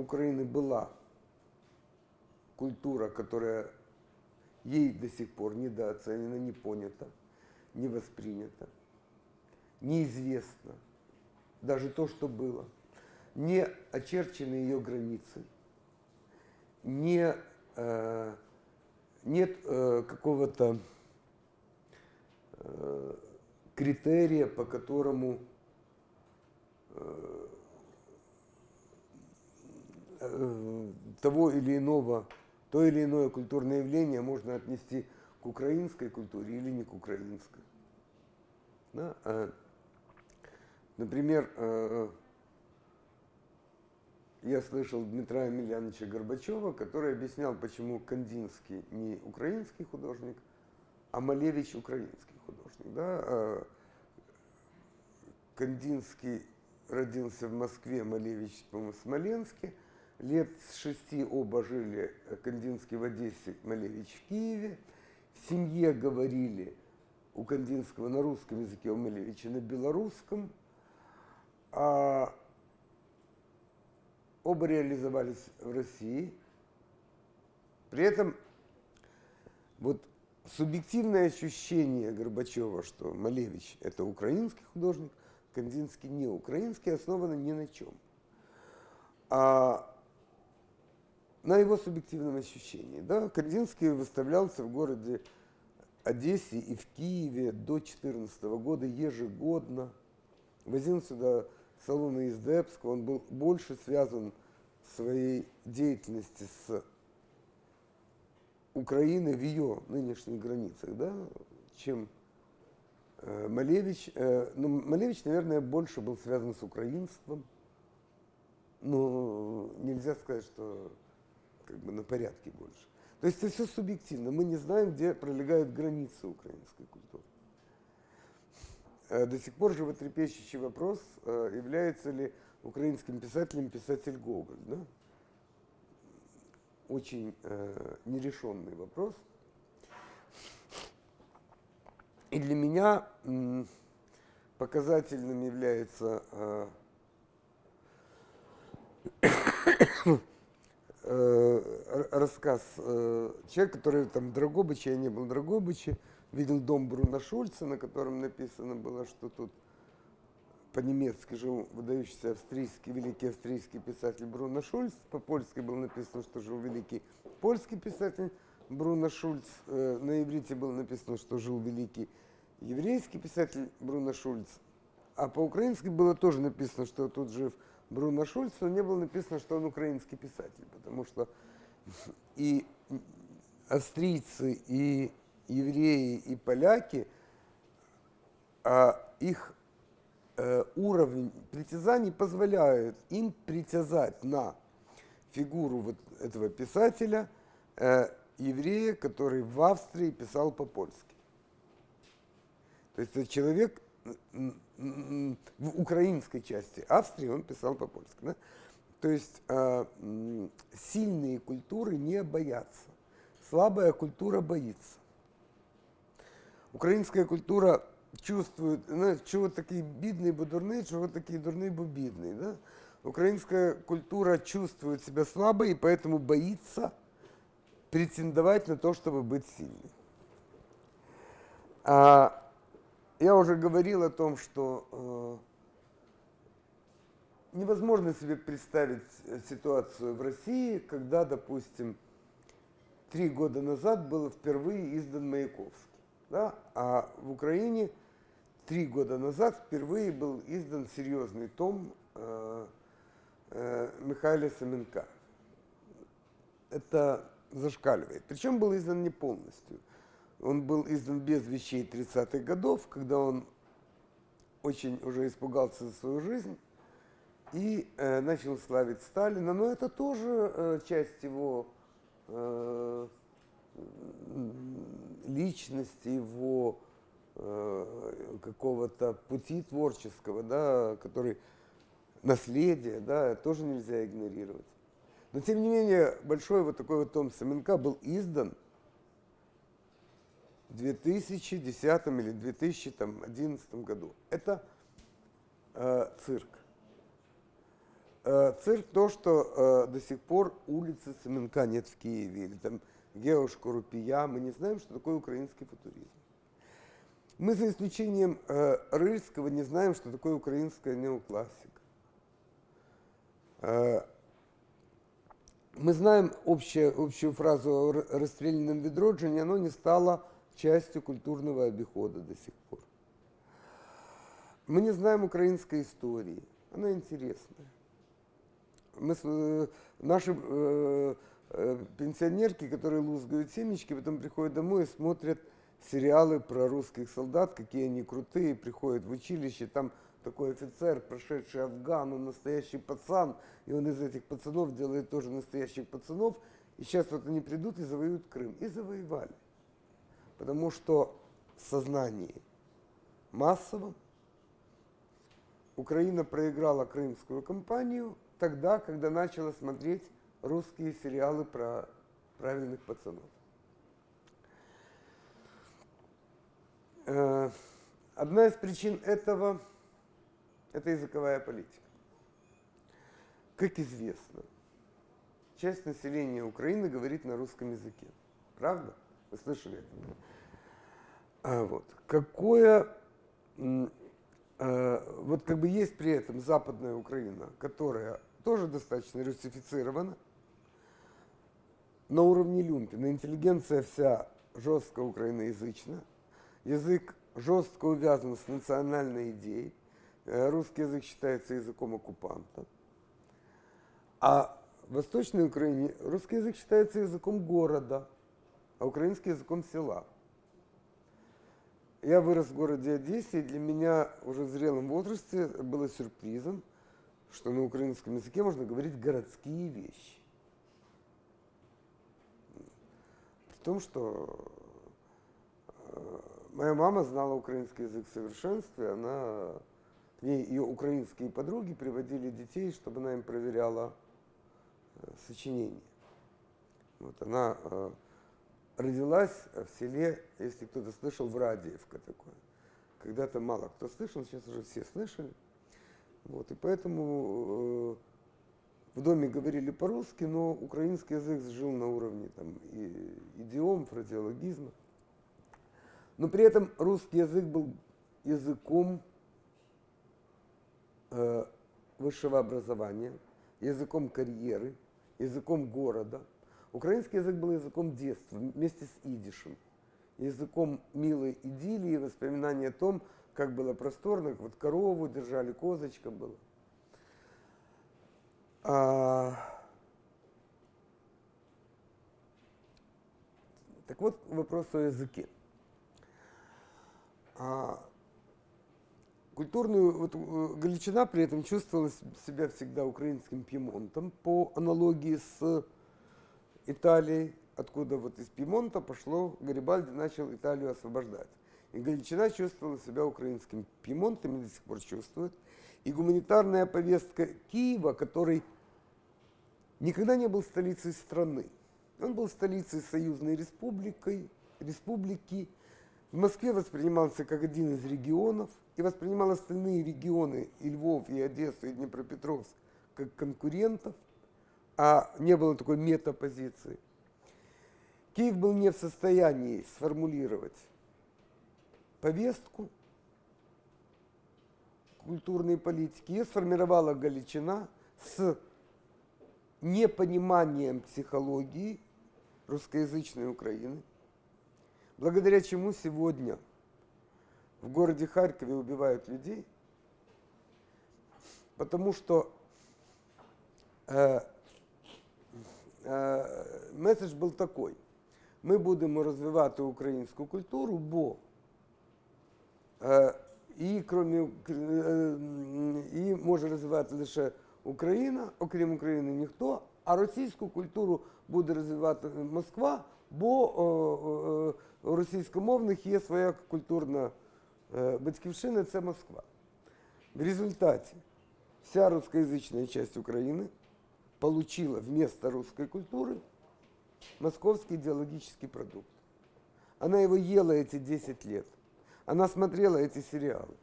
Украины была культура, которая ей до сих пор недооценена, не понята, не воспринята, неизвестно даже то, что было, не очерчены ее границы, не, э, нет э, какого-то э, критерия, по которому э, того или иного, то или иное культурное явление можно отнести к украинской культуре или не к украинской. Да? А, например, э, я слышал Дмитра Емельяновича Горбачева, который объяснял, почему Кандинский не украинский художник, а Малевич украинский художник. Да? Кандинский родился в Москве, Малевич, по-моему, в Смоленске. Лет с шести оба жили, Кандинский в Одессе, Малевич в Киеве. В семье говорили у Кандинского на русском языке, у Малевича на белорусском. А оба реализовались в России. При этом вот субъективное ощущение Горбачева, что Малевич – это украинский художник, Кандинский не украинский, основано ни на чем. А на его субъективном ощущении. Да? Кандинский выставлялся в городе Одессе и в Киеве до 2014 года ежегодно. Возил сюда салона из Депска, он был больше связан в своей деятельности с Украиной в ее нынешних границах, да, чем э, Малевич. Э, ну, Малевич, наверное, больше был связан с украинством, но нельзя сказать, что как бы на порядке больше. То есть это все субъективно. Мы не знаем, где пролегают границы украинской культуры. Э, до сих пор животрепещущий вопрос, э, является ли украинским писателем писатель Гоголь. Да? Очень э, нерешенный вопрос. И для меня м, показательным является э, э, рассказ э, человека, который там в Драгобыче, я не был в Драгобыче, видел дом Бруно Шульца, на котором написано было, что тут по-немецки жил выдающийся австрийский, великий австрийский писатель Бруно Шульц, по-польски было написано, что жил великий польский писатель Бруно Шульц, э, на иврите было написано, что жил великий еврейский писатель Бруно Шульц, а по-украински было тоже написано, что тут жив Бруно Шульц, но не было написано, что он украинский писатель, потому что и австрийцы, и евреи и поляки, а их э, уровень притязаний позволяет им притязать на фигуру вот этого писателя, э, еврея, который в Австрии писал по-польски. То есть это человек в украинской части Австрии, он писал по-польски. Да? То есть э, сильные культуры не боятся, слабая культура боится. Українська культура чувствує, ну, чого такий бідний, бо дурний, чого такий дурний, бо бідний. Да? Украинская культура чувствует себя слабой и поэтому боится претендовать на то, чтобы быть сильной. А, я уже говорил о том, что э, невозможно себе представить ситуацию в России, когда, допустим, три года назад был впервые издан Маяковский. Да? А в Украине три года назад впервые был издан серьезный том э, э, Михаила Семенка. Это зашкаливает. Причем был издан не полностью. Он был издан без вещей 30-х годов, когда он очень уже испугался за свою жизнь и э, начал славить Сталина. Но это тоже э, часть его э, личности, его э, какого-то пути творческого, да, который наследие, да, тоже нельзя игнорировать. Но тем не менее, большой вот такой вот том Семенка был издан в 2010 или 2011 году. Это э, цирк. Э, цель то, что э, до сих пор улицы Семенка нет в Киеве, или там Геошкурупия, мы не знаем, что такое украинский футуризм. Мы за исключением э, Рыльского не знаем, что такое украинская неоклассика. Э, мы знаем общую, общую фразу о расстрелянном Ведроджине, оно не стало частью культурного обихода до сих пор. Мы не знаем украинской истории, она интересная. Мы, э, наши э, э, пенсионерки, которые лузгают семечки, потом приходят домой и смотрят сериалы про русских солдат, какие они крутые, приходят в училище, там такой офицер, прошедший Афган, он настоящий пацан, и он из этих пацанов делает тоже настоящих пацанов. И сейчас вот они придут и завоюют Крым. И завоевали. Потому что в сознании массовом Украина проиграла крымскую кампанию тогда, когда начала смотреть русские сериалы про правильных пацанов. Э, одна из причин этого – это языковая политика. Как известно, часть населения Украины говорит на русском языке. Правда? Вы слышали это? А вот. Какое а, вот как бы есть при этом западная Украина, которая тоже достаточно русифицирована, на уровне Люмпина. Интеллигенция вся жестко украиноязычна, язык жестко увязан с национальной идеей, э, русский язык считается языком оккупанта. А в Восточной Украине русский язык считается языком города, а украинский языком села. Я вырос в городе Одессе, и для меня уже в зрелом возрасте было сюрпризом, что на украинском языке можно говорить городские вещи. При том, что э, моя мама знала украинский язык в совершенстве, она, ее украинские подруги приводили детей, чтобы она им проверяла э, сочинения. Вот она э, родилась в селе, если кто-то слышал, в Радиевка такое. Когда-то мало кто слышал, сейчас уже все слышали. Вот, и поэтому э, в доме говорили по-русски, но украинский язык жил на уровне там, и, идиом, фразеологизма. Но при этом русский язык был языком э, высшего образования, языком карьеры, языком города. Украинский язык был языком детства вместе с идишем, языком милой идиллии, воспоминания о том, как было просторно, вот корову держали, козочка была. А... Так вот, вопрос о языке. А... Культурную, вот э, Галичина при этом чувствовала себя всегда украинским пьемонтом по аналогии с Италией, откуда вот из Пьемонта пошло, Гарибальди начал Италию освобождать. И Галичина чувствовала себя украинским Пьемонтом и до сих пор чувствует. И гуманитарная повестка Киева, который никогда не был столицей страны. Он был столицей союзной республикой, республики. В Москве воспринимался как один из регионов и воспринимал остальные регионы, и Львов, и Одессу, и Днепропетровск, как конкурентов, а не было такой метапозиции. Киев был не в состоянии сформулировать повестку культурной политики. Ее сформировала Галичина с непониманием психологии русскоязычной Украины, благодаря чему сегодня в городе Харькове убивают людей, потому что э, э, месседж был такой. Ми будемо розвивати українську культуру, бо і крім, і може розвивати лише Україна, окрім України ніхто, а російську культуру буде розвивати Москва, бо у російськомовних є своя культурна батьківщина це Москва. В результате вся русскоязычная часть Украины Получила вместо русской культуры московский идеологический продукт. Она его ела эти 10 лет – она смотрела эти сериалы.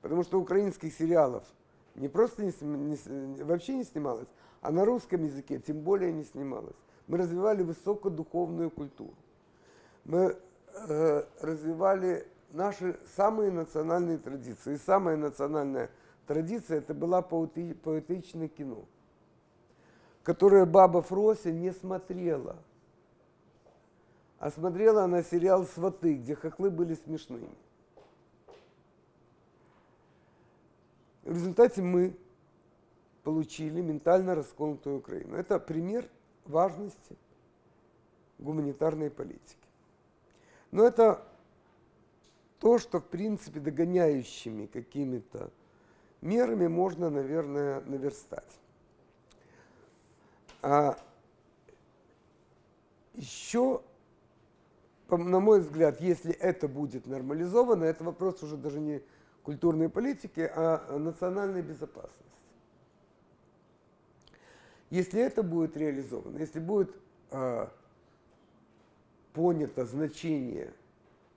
Потому что украинских сериалов не просто не, не, вообще не снималось, а на русском языке тем более не снималось. Мы развивали высокодуховную культуру. Мы э, развивали наши самые национальные традиции. И самая национальная традиция это была поэти, поэтичное кино, которое баба Фрося не смотрела. А смотрела она сериал «Сваты», где хохлы были смешными. В результате мы получили ментально расколотую Украину. Это пример важности гуманитарной политики. Но это то, что, в принципе, догоняющими какими-то мерами можно, наверное, наверстать. А еще, на мой взгляд, если это будет нормализовано, это вопрос уже даже не культурной политики, а национальной безопасности. Если это будет реализовано, если будет э, понято значение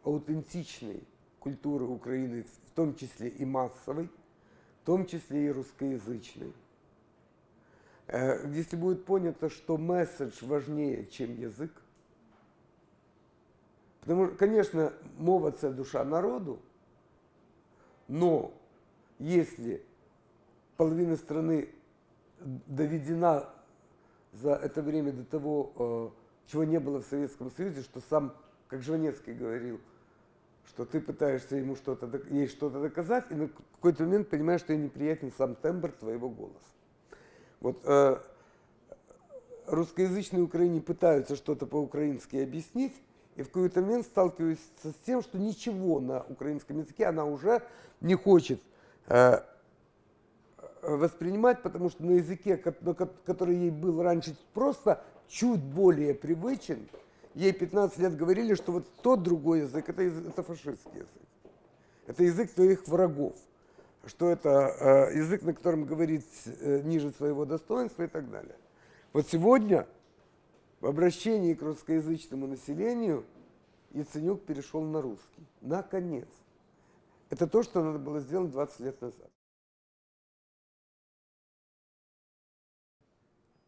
аутентичной культуры Украины, в том числе и массовой, в том числе и русскоязычной, если будет понято, что месседж важнее, чем язык, потому что, конечно, мова – це душа народу, но если половина страны доведена за это время до того, э, чего не было в Советском Союзе, что сам, как Жванецкий говорил, что ты пытаешься ему что-то, ей что-то доказать, и на какой-то момент понимаешь, что ей неприятен сам тембр твоего голоса. Вот э, русскоязычные Украине пытаются что-то по-украински объяснить, и в какой-то момент сталкиваются с тем, что ничего на украинском языке она уже не хочет э, воспринимать, потому что на языке, который ей был раньше просто чуть более привычен, ей 15 лет говорили, что вот тот другой язык, это, это фашистский язык. Это язык твоих врагов. Что это э, язык, на котором говорить э, ниже своего достоинства и так далее. Вот сегодня в обращении к русскоязычному населению Яценюк перешел на русский. Наконец. Это то, что надо было сделать 20 лет назад.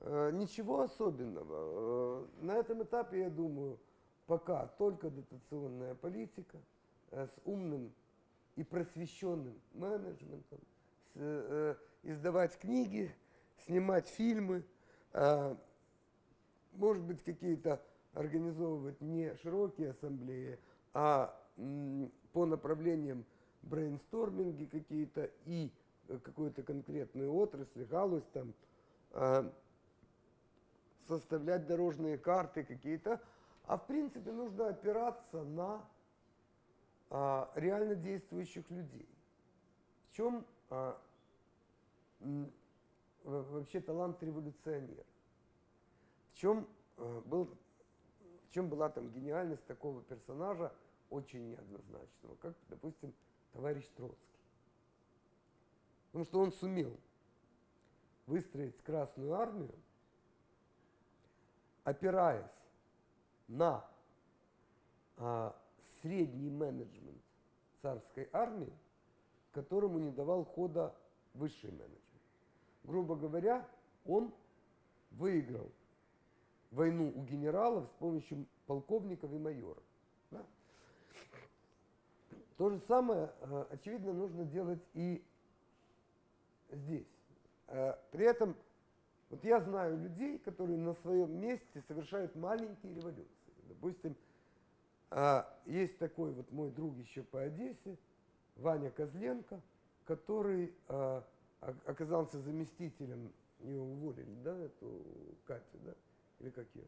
Э, ничего особенного. Э, на этом этапе, я думаю, пока только дотационная политика э, с умным и просвещенным менеджментом, издавать книги, снимать фильмы, может быть, какие-то организовывать не широкие ассамблеи, а по направлениям брейнсторминги какие-то и какой-то конкретной отрасли, галузь там, составлять дорожные карты какие-то, а в принципе нужно опираться на а, реально действующих людей. В чем а, вообще талант революционера? В чем, а, был, в чем была там гениальность такого персонажа, очень неоднозначного, как, допустим, товарищ Троцкий. Потому что он сумел выстроить Красную Армию опираясь на а, средний менеджмент царской армии, которому не давал хода высший менеджмент. Грубо говоря, он выиграл войну у генералов с помощью полковников и майоров. Да? То же самое, а, очевидно, нужно делать и здесь. А, при этом вот я знаю людей, которые на своем месте совершают маленькие революции. Допустим, а, есть такой вот мой друг еще по Одессе, Ваня Козленко, который а, оказался заместителем, ее уволили, да, эту Катю, да, или как ее?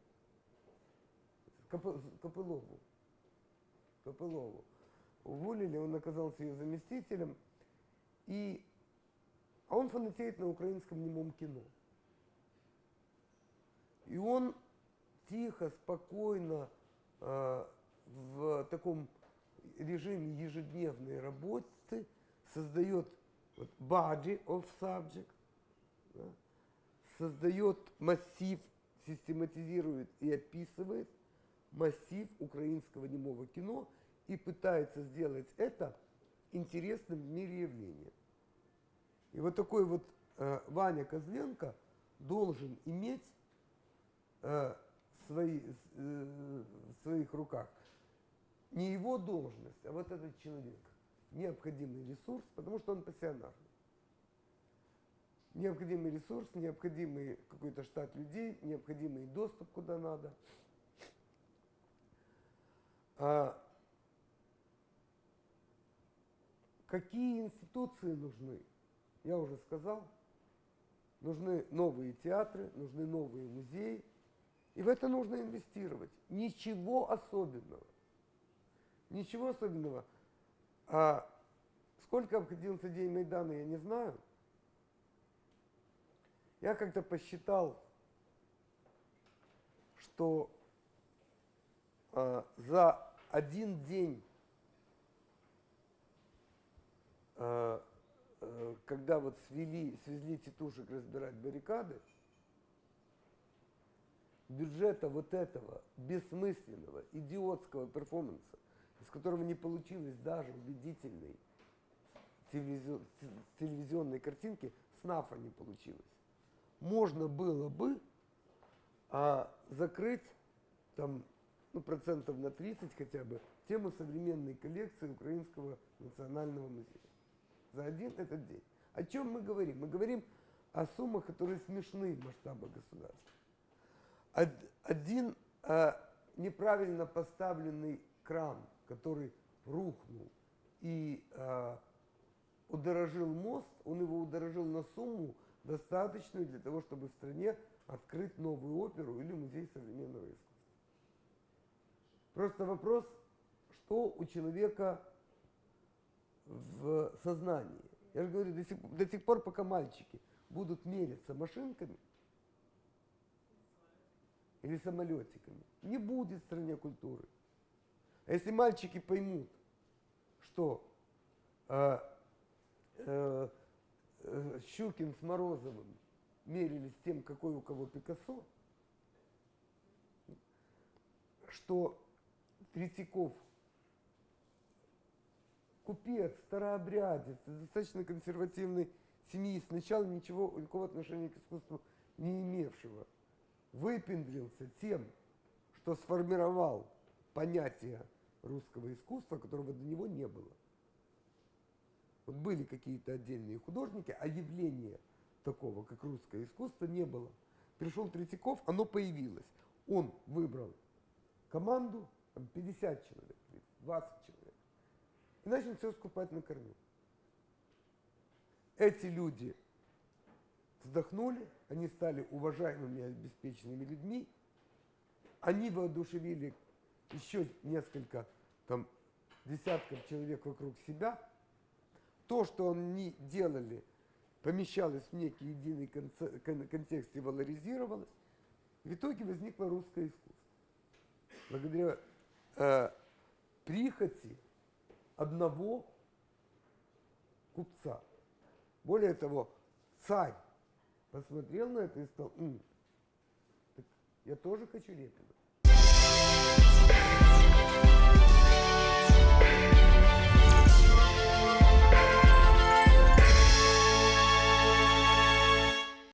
Копылову. Копылову. Уволили, он оказался ее заместителем, и, а он фанатеет на украинском немом кино. И он тихо, спокойно, в таком режиме ежедневной работы создает вот, body of subject, да, создает массив, систематизирует и описывает массив украинского немого кино и пытается сделать это интересным в мире явлением. И вот такой вот э, Ваня Козленко должен иметь э, свои, э, в своих руках не его должность, а вот этот человек. Необходимый ресурс, потому что он пассионарный. Необходимый ресурс, необходимый какой-то штат людей, необходимый доступ куда надо. А какие институции нужны? Я уже сказал. Нужны новые театры, нужны новые музеи. И в это нужно инвестировать. Ничего особенного. Ничего особенного. А сколько обходился день Майдана, я не знаю. Я как-то посчитал, что а, за один день, а, а, когда вот свели, свезли тетушек разбирать баррикады, бюджета вот этого бессмысленного, идиотского перформанса, из которого не получилось даже убедительной телевизион, телевизионной картинки, СНАФа не получилось. Можно было бы а, закрыть там, ну, процентов на 30 хотя бы тему современной коллекции Украинского национального музея. За один этот день. О чем мы говорим? Мы говорим о суммах, которые смешны в масштабах государства. Один э, неправильно поставленный кран, который рухнул и э, удорожил мост, он его удорожил на сумму достаточную для того, чтобы в стране открыть новую оперу или музей современного искусства. Просто вопрос, что у человека в сознании. Я же говорю, до сих, до сих пор, пока мальчики будут мериться машинками, или самолетиками. Не будет в стране культуры. Если мальчики поймут, что э, э, э, Щукин с Морозовым мерились тем, какой у кого Пикассо, что Третьяков купец, старообрядец, достаточно консервативной семьи, сначала ничего, никакого отношения к искусству не имевшего – выпендрился тем, что сформировал понятие русского искусства, которого до него не было. Вот были какие-то отдельные художники, а явления такого, как русское искусство, не было. Пришел Третьяков, оно появилось. Он выбрал команду, там 50 человек, 20 человек, и начал все скупать на корню. Эти люди вздохнули, они стали уважаемыми обеспеченными людьми, они воодушевили еще несколько там, десятков человек вокруг себя. То, что они делали, помещалось в некий единый контекст и валоризировалось. В итоге возникло русское искусство. Благодаря э, прихоти одного купца. Более того, царь посмотрел на это и сказал, М, так я тоже хочу Репина.